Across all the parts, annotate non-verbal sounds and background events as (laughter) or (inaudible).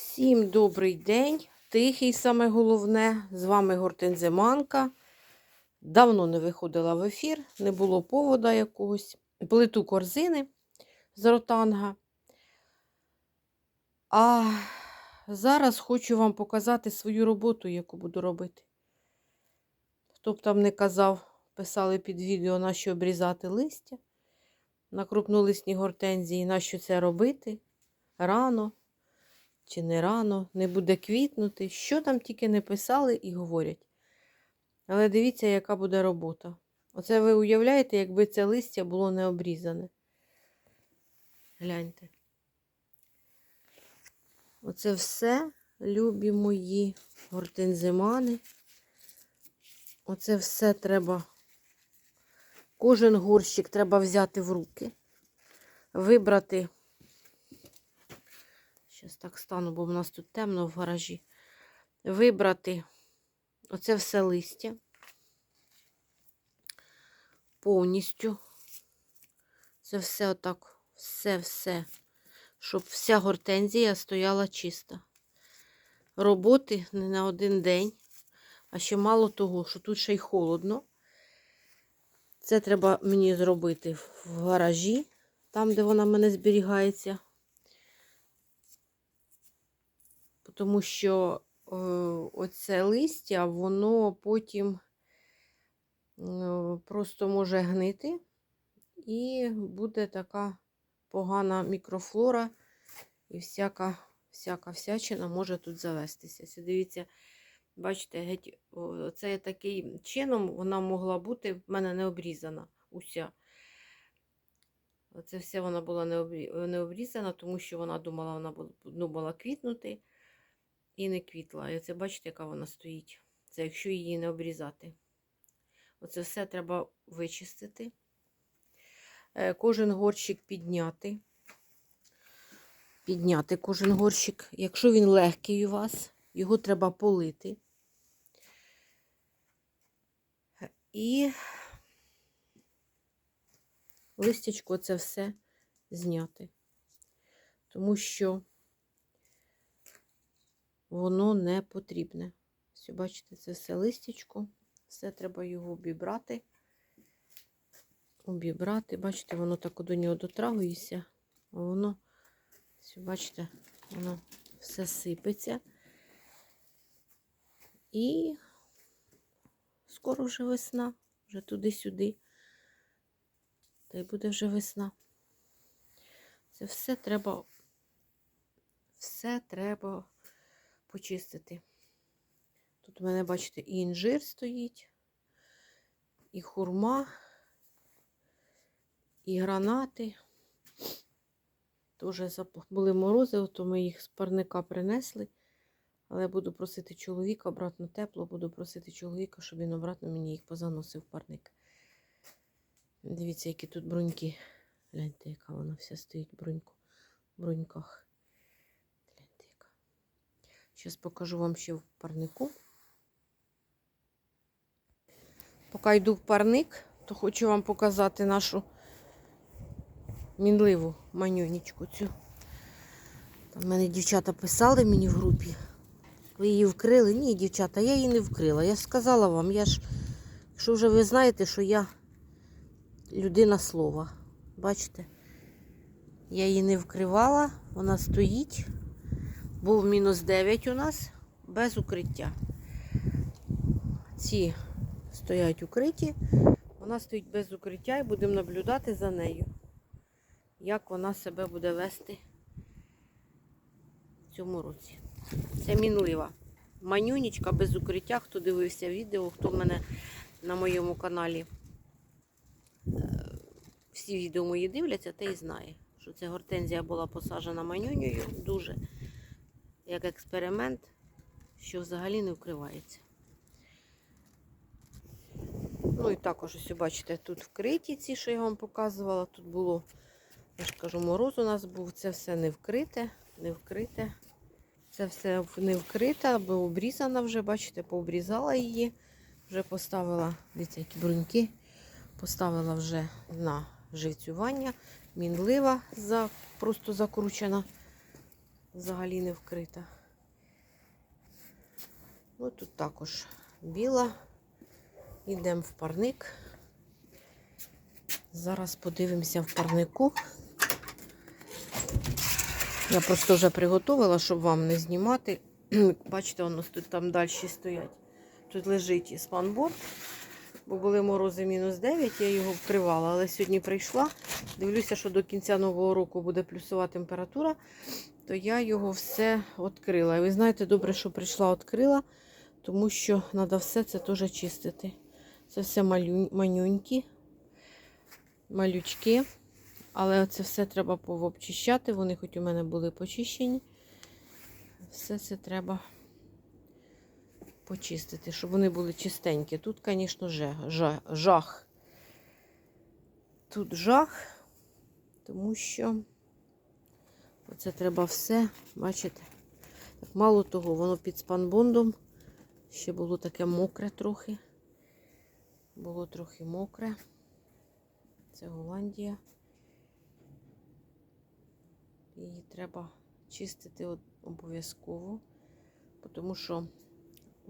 Всім добрий день, тихий саме головне. З вами Гортензиманка. Давно не виходила в ефір, не було повода якогось. Плиту корзини з ротанга. А зараз хочу вам показати свою роботу, яку буду робити. Хто б там не казав, писали під відео, на що обрізати листя на крупнолисні гортензії, на що це робити рано чи не рано, не буде квітнути, що там тільки не писали і говорять. Але дивіться, яка буде робота. Оце ви уявляєте, якби це листя було не обрізане. Гляньте. Оце все, любі мої гортензимани. Оце все треба. Кожен горщик треба взяти в руки, вибрати. Зараз так стану, бо в нас тут темно в гаражі. Вибрати оце все листя повністю. Це все отак, все-все, щоб вся гортензія стояла чиста. Роботи не на один день, а ще мало того, що тут ще й холодно. Це треба мені зробити в гаражі, там, де вона в мене зберігається. Тому що е, оце листя, воно потім е, просто може гнити, і буде така погана мікрофлора, і всяка всяка всячина може тут завестися. Це дивіться, бачите, геть, це таким чином вона могла бути в мене не обрізана уся. Це все вона була не обрізана, тому що вона думала, вона думала квітнути і не квітла. І оце бачите, яка вона стоїть. Це якщо її не обрізати. Оце все треба вичистити. Е, кожен горщик підняти. Підняти кожен горщик. Якщо він легкий у вас, його треба полити. І листячко це все зняти. Тому що воно не потрібне. Все, бачите, це все листячко, все треба його обібрати. Обібрати, бачите, воно так до нього дотрагується, а воно, все, бачите, воно все сипеться. І скоро вже весна, вже туди-сюди. Та й буде вже весна. Це все треба, все треба почистити. Тут у мене, бачите, і інжир стоїть, і хурма, і гранати. Теж були морози, то ми їх з парника принесли. Але буду просити чоловіка, обратно тепло, буду просити чоловіка, щоб він обратно мені їх позаносив парник. Дивіться, які тут бруньки. Гляньте, яка вона вся стоїть бруньку, в бруньках. Зараз покажу вам ще в парнику. Поки йду в парник, то хочу вам показати нашу мінливу манюнічку цю. Там мене дівчата писали мені в групі. Ви її вкрили? Ні, дівчата, я її не вкрила. Я сказала вам, я ж, якщо вже ви знаєте, що я людина слова. Бачите? Я її не вкривала, вона стоїть. Був мінус 9 у нас без укриття. Ці стоять укриті, вона стоїть без укриття і будемо наблюдати за нею, як вона себе буде вести в цьому році. Це мінлива. Манюнічка без укриття, хто дивився відео, хто в мене на моєму каналі. Е, всі відео мої дивляться, те і знає, що ця гортензія була посаджена манюнею дуже як експеримент, що взагалі не вкривається. Ну і також, ось бачите, тут вкриті ці, що я вам показувала. Тут було, я ж кажу, мороз у нас був, це все не вкрите, не вкрите. Це все не вкрите, або обрізана вже, бачите, пообрізала її, вже поставила, дивіться, які бруньки, поставила вже на живцювання, мінлива, просто закручена. Взагалі не вкрита. Ну, тут також біла. Йдемо в парник. Зараз подивимося в парнику. Я просто вже приготувала, щоб вам не знімати. (clears throat) Бачите, воно тут там далі стоять. Тут лежить спанборд, бо були морози мінус 9, я його вкривала, але сьогодні прийшла. Дивлюся, що до кінця нового року буде плюсова температура, то я його все відкрила. І ви знаєте, добре, що прийшла, відкрила, тому що треба все це теж чистити. Це все малюнь, манюнькі, малючки. Але це все треба повобчищати. Вони хоч у мене були почищені. Все це треба почистити, щоб вони були чистенькі. Тут, звісно, жах. Тут жах, тому що оце треба все, бачите? Так, мало того, воно під спанбондом. Ще було таке мокре трохи. Було трохи мокре. Це Голландія. Її треба чистити обов'язково, тому що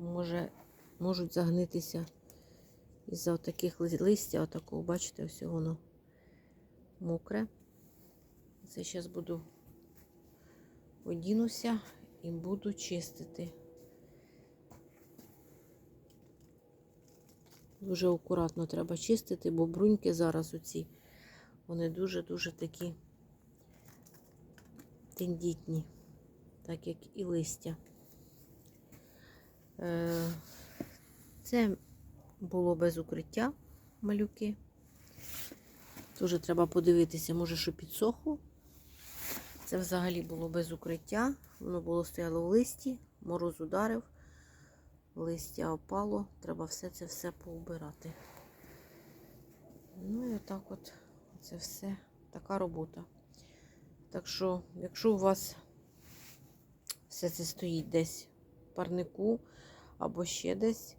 може, можуть загнитися із-за таких листя, отакого, бачите, ось воно мокре. Це зараз буду одінуся і буду чистити. Дуже акуратно треба чистити, бо бруньки зараз оці, вони дуже-дуже такі тендітні, так як і листя. Е, це було без укриття малюки. Дуже треба подивитися, може, що підсохло. Це взагалі було без укриття. Воно було стояло в листі, мороз ударив, листя опало, треба все це все поубирати. Ну і отак от це все така робота. Так що, якщо у вас все це стоїть десь парнику або ще десь,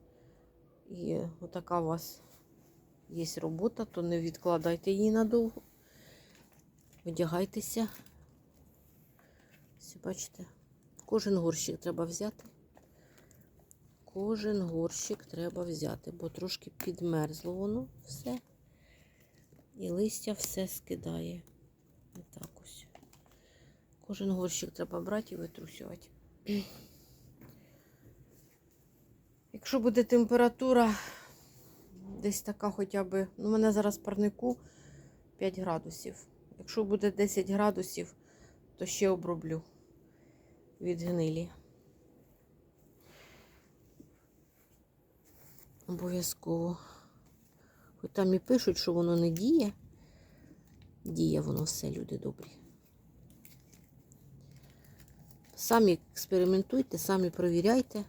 і отака у вас є робота, то не відкладайте її надовго. Одягайтеся. Все, бачите, кожен горщик треба взяти. Кожен горщик треба взяти, бо трошки підмерзло воно все. І листя все скидає. Отак ось. Кожен горщик треба брати і витрусювати. Якщо буде температура десь така хоча б, ну, у мене зараз парнику 5 градусів. Якщо буде 10 градусів, то ще оброблю від гнилі. Обов'язково. Хоч там і пишуть, що воно не діє. Діє воно все, люди добрі. Самі експериментуйте, самі провіряйте.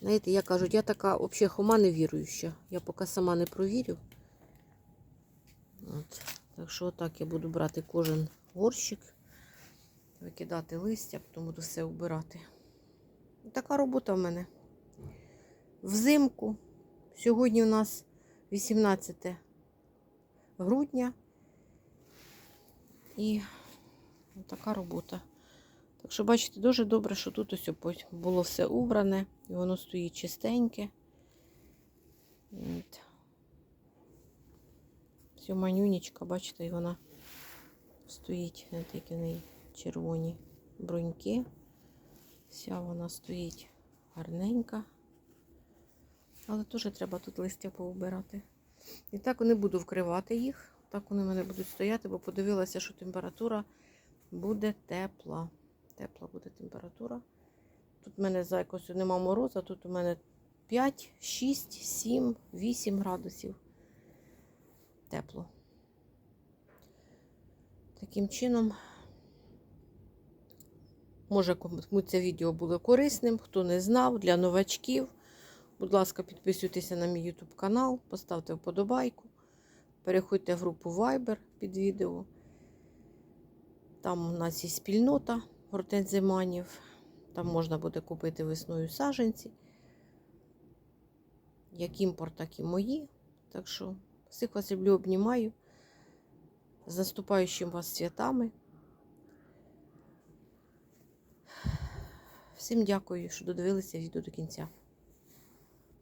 Знаєте, я кажу, я така взагалі хома не віруюча. Я поки сама не провірю. От. Так що отак я буду брати кожен горщик, викидати листя, потім буду все вбирати. Така робота в мене. Взимку. Сьогодні у нас 18 грудня. І така робота. Так що, бачите, дуже добре, що тут ось було все убране, і воно стоїть чистеньке. От. Все манюнечка, бачите, і вона стоїть, не такі неї червоні бруньки. Вся вона стоїть гарненька. Але теж треба тут листя поубирати. І так не буду вкривати їх. Так вони в мене будуть стояти, бо подивилася, що температура буде тепла. Тепла буде температура. Тут в мене за якось нема мороза, тут у мене 5, 6, 7, 8 градусів. Тепло. Таким чином, може, кому це відео було корисним, хто не знав, для новачків. Будь ласка, підписуйтеся на мій YouTube канал, поставте вподобайку, переходьте в групу Viber під відео. Там у нас є спільнота гортензиманів. Там можна буде купити весною саженці. Як імпорт, так і мої. Так що всіх вас люблю, обнімаю. З наступаючим вас святами. Всім дякую, що додивилися відео до кінця.